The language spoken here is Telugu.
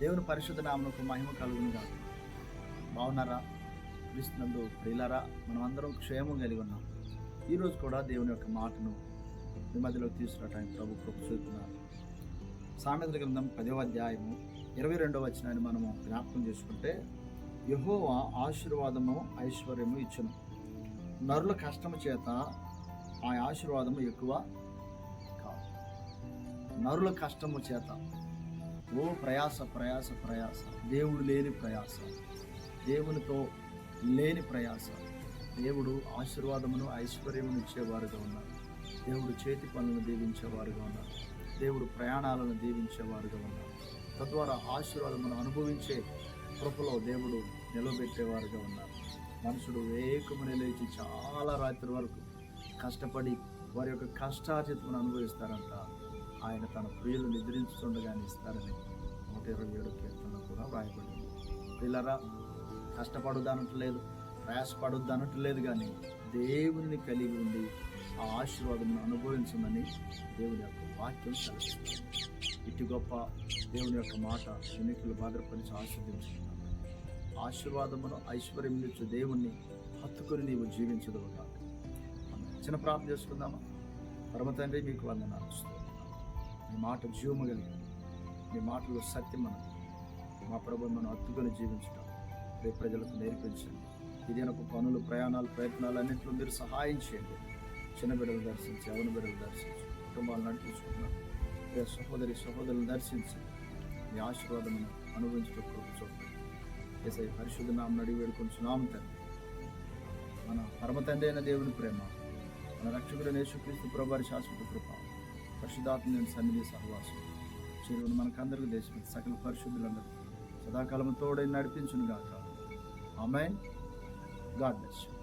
దేవుని పరిశుద్ధ నామకు మహిమ కలుగునుగా. బాగున్నారా? క్రీస్తునందు ప్రియులారా మనం అందరం క్షేమం కలిగి ఉన్నాం. ఈరోజు కూడా దేవుని యొక్క మాటను మీ మధ్యలోకి తీసుకురావడానికి ప్రభు కృప చూపుతున్నారు. సామెతల గ్రంథం పదవ అధ్యాయము ఇరవై రెండవ వచనాన్ని మనము జ్ఞాపకం చేసుకుంటే యహోవా ఆశీర్వాదము ఐశ్వర్యము ఇచ్చును. నరుల కష్టము చేత ఆ ఆశీర్వాదము ఎక్కువ కాదు. నరుల కష్టము చేత ఓ ప్రయాస ప్రయాస ప్రయాస. దేవుడు లేని ప్రయాస. దేవునితో లేని ప్రయాస. దేవుడు ఆశీర్వాదమును ఐశ్వర్యమును ఇచ్చేవారుగా ఉన్నారు. దేవుడు చేతి పనులను దీవించేవారుగా ఉన్నారు. దేవుడు ప్రయాణాలను దీవించేవారుగా ఉన్నారు. తద్వారా ఆశీర్వాదమును అనుభవించే కృపలో దేవుడు నిలబెట్టేవారుగా ఉన్నారు. మనుషుడు వేకుమని లేచి చాలా రాత్రి వరకు కష్టపడి వారి యొక్క కష్టార్జితమును అనుభవిస్తారంట. ఆయన తన ప్రియులు నిద్రించుతుండగానే ఇస్తారని నూట ఇరవై ఏడు కీర్తనలో కూడా వ్రాయబడింది పిల్లరా కష్టపడొద్దనట్లేదు ప్రయాసపడొద్దు అనట్లేదు కానీ దేవుని కలిగి ఉండి ఆ ఆశీర్వాదం అనుభవించమని దేవుని యొక్క వాక్యం ఇటు గొప్ప దేవుని యొక్క మాట ఎన్నికలు భద్రపరిచి ఆస్వాదించుకున్నాను ఆశీర్వాదమును ఐశ్వర్యం దేవుణ్ణి హత్తుకొని నీవు జీవించదు చిన్న ప్రార్థన చేసుకుందామా? పరమ తండ్రి మీకు వందనాలు. మీ మాట జీవము కలిగి మీ మాటలో సత్యం మనం మా ప్రభు మనం అత్తుకొని జీవించడం రేపు ప్రజలకు నేర్పించండి. ఇదేనొక పనులు ప్రయాణాలు ప్రయత్నాలు అన్నింటిలో మీరు సహాయం చేయండి. చిన్న బిడ్డలు దర్శించి అవన బిడ్డలు దర్శించి కుటుంబాలు నడిపించుకుంటున్నాం. రే సహోదరి సహోదరులను దర్శించి మీ ఆశీర్వాదం అనుభవించడం చూడండి. ఏసై పరిశుద్ధ నామం అడిగి వేడుకొంచున్నాం తండ్రి. మన పరమ తండ్రి అయిన దేవుని ప్రేమ మన రక్షకుడు యేసుక్రీస్తు ప్రభారి శాశ్వత కృప పరిశుధాత్మ నేను సన్నిధి సహవాసం. చెరువును మనకందరికీ దేశం సకల పరిశుద్ధులందరూ సదాకాలం తోడై నడిపించును గాక ఆమెన్. God bless you.